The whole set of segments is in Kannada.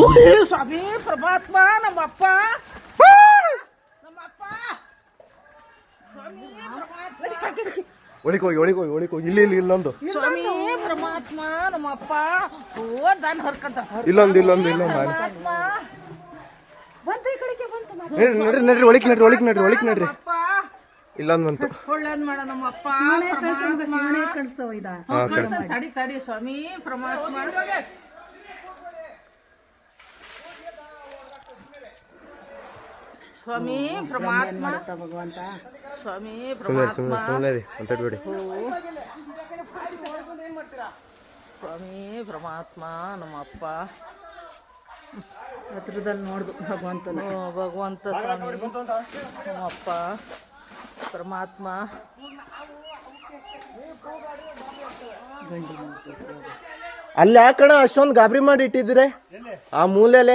ಸ್ವಾಮಿ ಪ್ರಭಾತ್ಮ ನಮ್ಮಪ್ಪ. ನಮ್ಮಪ್ಪ. ಸ್ವಾಮಿ ಪ್ರಭಾತ್ಮ ಒಳಿಕ್ ಹೋಗಿ ಒಳಿಕ್ ಹೋಗಿ ಒಳಿಕ್ ಹೋಗಿ. ಇಲ್ಲಿ ಇಲ್ಲಿ ಇಲ್ಲೊಂದು ಸ್ವಾಮಿ. ಪರಮಾತ್ಮ ನಮ್ಮಪ್ಪ. ಓ ದಾನ್ ಹರ್ಕಂತ. ಇಲ್ಲೊಂದು ಇಲ್ಲೊಂದು ಇಲ್ಲೊಂದು. ಪರಮಾತ್ಮ. ನಡ್ರಿ ನಡ್ರಿ ನಡ್ರಿ ಒಳಿಕ್ ನಡ್ರಿ ಒಳಿಕ್ ನಡ್ರಿ ಒಳಿಕ್ ನಡ್ರಿ. ಇಲ್ಲೊಂದು ಬಂತು. ಒಳ್ಳೇದ್ ಮಾಡ ನಮ್ಮಪ್ಪ ಕಳ್ಸೋ ಇದ. ಕಳ್ಸ. ತಡಿ ತಡಿ ಸ್ವಾಮಿ ಪರಮಾತ್ಮ. ಸ್ವಾಮಿ ಪರಮಾತ್ಮ. ಮಾಡುತ್ತ ಭಗವಂತ? ಸ್ವಾಮಿ ಸುಮ್ಮನೆ ಪರಮಾತ್ಮ. ಸುಮ್ಮನೆ ಸುಮ್ಮನೆ ರೀ ಮಾತಾಡ್ಬೇಡಿ ಸ್ವಾಮಿ ಪರಮಾತ್ಮ ನಮ್ಮಪ್ಪ. ಹತ್ರದಲ್ಲಿ ನೋಡ್ದು ಭಗವಂತನ. ಓ, ಭಗವಂತ ಸ್ವಾಮಿ ನಮ್ಮಪ್ಪ ಪರಮಾತ್ಮ. ಅಲ್ಲಿ ಆ ಅಲ್ಲಿ ಯಾಕಣ ಅಷ್ಟೊಂದು ಗಾಬರಿ ಮಾಡಿ ಇಟ್ಟಿದ್ರೆ ಆ ಮೂಲೆಲೆ?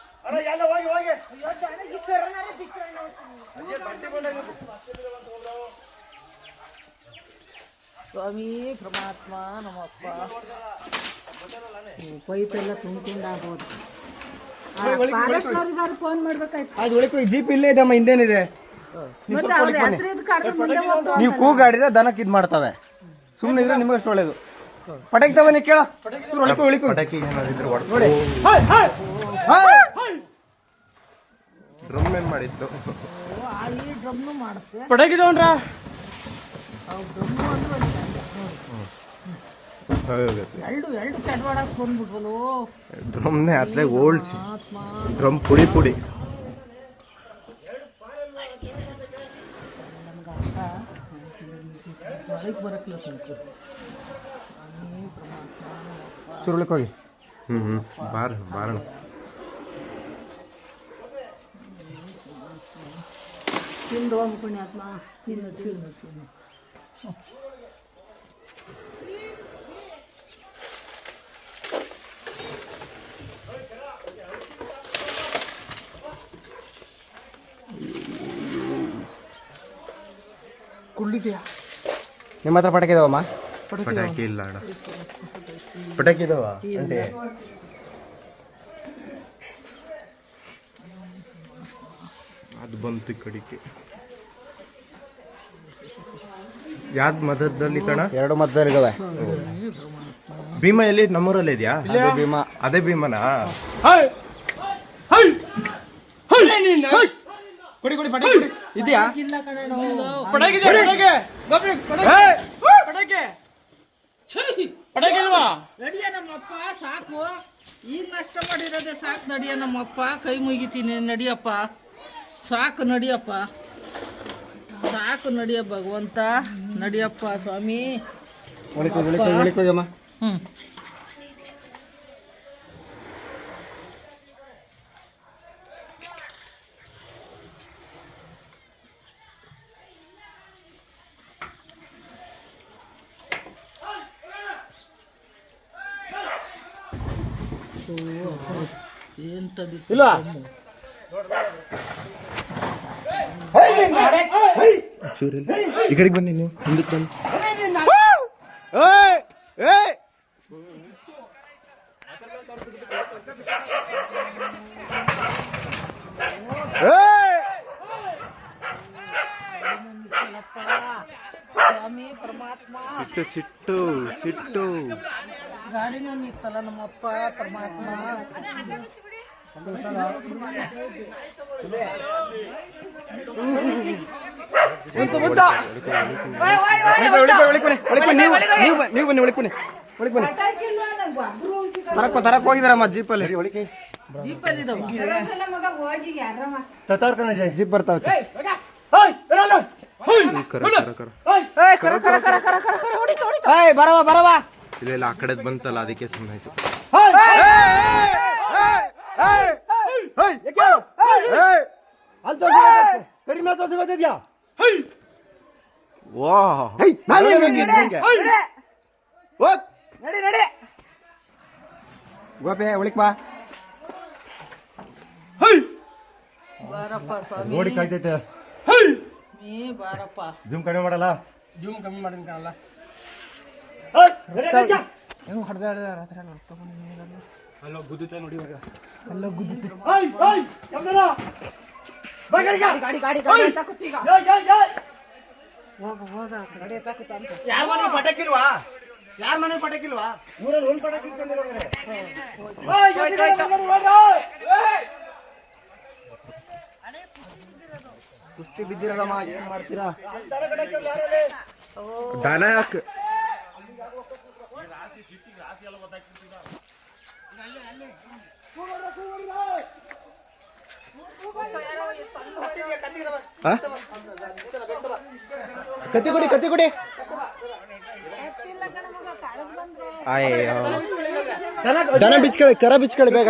ಸ್ವಾಮಿ ಪರಮಾತ್ಮ ನಮ್ಮಪ್ಪ. ಪೈಪ್ ಎಲ್ಲ ಫಾರೆಸ್ಟ್ನವ್ರಿಗಾರು ಫೋನ್ ಮಾಡ್ಬೇಕಾಯ್ತು. ಅದು ಒಳಗೆ ಜೀಪ್ ಇಲ್ಲೇ ಇದಮ್ಮ ಹಿಂದೇನಿದೆ. ಮತ್ತೆ ಅವ್ರ ಹೆಸರು ಕಾಡ್ರೆ ಮುಂದೆ ಹೋಗ್ತಾವ ನೀವು ಕೂಗಾಡಿದ್ರೆ ದನಕ್ಕೆ ಇದು ಮಾಡ್ತವೆ. ಸುಮ್ಮನೆ ಇದ್ರೆ ನಿಮಗಷ್ಟು ಒಳ್ಳೇದು. ಪಟಾಕಿ ತವನಿ ಕೇಳ. ಒಳಿಕು ಒಳಿಕು ಪಟಾಕಿ ನೋಡಿ. ಡ್ರಮ್ ಏನ್ ಮಾಡಿತ್ತು ಆ ಈ ಡ್ರಮ್ನು ಮಾಡುತ್ತೆ. ಪಟಾಕಿ ತಗೊಂಡ್ರ ಎರಡು ಎರಡು ಕೆಡವಾಡಕ್ ಬಂದ್ಬಿಟ್ವಲ್ಲೋ ಡ್ರಮ್ನೇ ಅತ್ಲಾಗ ಓಲ್ಸಿ. ಆತ್ಮ. ಡ್ರಮ್ ಪುಡಿ ಪುಡಿ. ಒಳಗೆ ಬರಕ್ಲ ಸ್ವಲ್ಪ ಸುರುಳಿಕ್ ಹೋಗಿ. ಹ್ಮ್ ಹ್ಮ್. ಬಾರ ಬಾರಣ ತಿಂದು ಹೋಗ್ ಪುಣ್ಯಾತ್ಮ. ತಿನ್ನು ತಿನ್ನು ತಿನ್ನು. ಕುಳ್ಳಿದ್ಯಾ? ನಿಮ್ಮ ಹತ್ರ ಪಟಾಕಿ ಇದಾವಮ್ಮ? ಪಟಾಕಿ ಇಲ್ಲ ಅಣ್ಣ. ಪಟಾಕಿ ಇದಾವ? ಅಂತೆ. ಅದು ಬಂತು ಕಡಿಕೆ ಯಾವ್ದು ಮದದಲ್ಲಿ ಕಣ? ಎರಡು ಇದಾವೆ ಭೀಮ ಎಲ್ಲಿ? ನಮ್ಮೂರಲ್ಲಿ ಇದೆಯಾ? ಅದೇ ಭೀಮ. ಅದೇ ಭೀಮನಾ? ಕೊಡಿ ಕೊಡಿ ಪಟಾಕಿ ಕೊಡಿ. ಇದೆಯಾ? ಇಲ್ಲ ಕಣೋ ನಡಿಯ ನಮ್ಮಪ್ಪ ಸಾಕು. ಈಗ ನಷ್ಟ ಮಾಡಿರೋದೆ ಸಾಕು ನಡಿಯ ನಮ್ಮಪ್ಪ. ಕೈ ಮುಗಿತೀನಿ ನಡಿಯಪ್ಪ. ಸಾಕು ನಡಿಯಪ್ಪ. ಸಾಕು ನಡಿಯ ಭಗವಂತ ನಡಿಯಪ್ಪ ಸ್ವಾಮಿ. ಒಳಿಕೋ ಒಳಿಕೋ ಒಳಿಕೋಗಮ್ಮ ಹ್ಮ್. ಎಂತದಿ ಇಲ್ಲ. ಚೂರಿಲ್ಲ ಈ ಕಡೆಗೆ ಬನ್ನಿ ನೀವು ಹಿಂದಕ್ಕೆ ಬನ್ನಿ ಏಯ್! ಏಯ್! ಏಯ್! ಸ್ವಾಮಿ ಪರಮಾತ್ಮ ಸಿಟ್ಟು ಸಿಟ್ಟು ಸಿಟ್ಟು ಗಾಡಿನೂ ನಿತ್ತಲ್ಲ ನಮ್ಮಪ್ಪ ಪರಮಾತ್ಮ ಒಳಿಕೋ, ಒಳಿಕೋ, ಒಳಿಕೋ, ನೀವು ನೀವು ಬನ್ನಿ, ಒಳಿಕ್ ಬನ್ನಿ ಒಳಿಕ್ ಬನ್ನಿ ತರಕ್ ತರಕ್ ಹೋಗಿದಾರಮ್ಮ ಜೀಪಲ್ಲಿ ಜೀಪ್ ಬರ್ತಾವ ಬರವ ಬರವ ಇಲ್ಲ ಇಲ್ಲ ಆ ಕಡೆ ಬಂತಲ್ಲ ಅದಕ್ಕೆ ಸುಮ್ಮನೆ ಆಯ್ತು! ಅಲ್ಲಿ ಕಡಿಮೆ ತೋರ್ಸ್ಕೊತಿದ್ಯಾ? ವಾ ಹೆಂಗೆ? ಹೋಗ್. ಗೋಪಿ ಉಳಿಕ್ ಬಾ. ಬಾರಪ್ಪ ಸ್ವಾಮಿ. ನೋಡಿ ಕಾಯ್ತೈತೆ. ನೀ ಬಾರಪ್ಪ. ಜೂಮ್ ಕಡಿಮೆ ಮಾಡಲ್ಲ. ಜೂಮ್ ಕಮ್ಮಿ ಮಾಡಿನ ಕಾಣಲ್ಲ. ಹೆಂಗ್ ಹೊಡೆದ ಅಲ್ಲೋ ಗುದ್ದುತ್ತೆ ನೋಡಿ ಅಲ್ಲ ಗುದ್ದಿತ್ತು ಗಾಡಿ ಗಾಡಿ ಗಾಡಿ ಎತ್ತಾಕುತ್ತಿ ಈಗ. ಹೋಗ ಹೋಗ ಗಾಡಿ ಎತ್ತಾಕುತ್ತ ಅಂತ. ಯಾರ ಮನೆ ಪಟಾಕಿಲ್ವಾ? ಯಾರ ಮನೆ ಪಟಾಕಿಲ್ವಾ? ಊರಲ್ಲಿ ಒಂದ್ ಪಟಾಕಿ! ಕುಸ್ತಿ ಏನ್ ಮಾಡ್ತೀರಾ? ದನ ಯಾಕೆ ಆ? ಕತ್ತಿ ಕೊಡಿ ಕತ್ತಿ ಕೊಡಿ. ದನ ಬಿಚ್ಕೊಳ್ಳಿ ಕರ ಬಿಚ್ಕೊಳ್ಳಿ ಬೇಗ.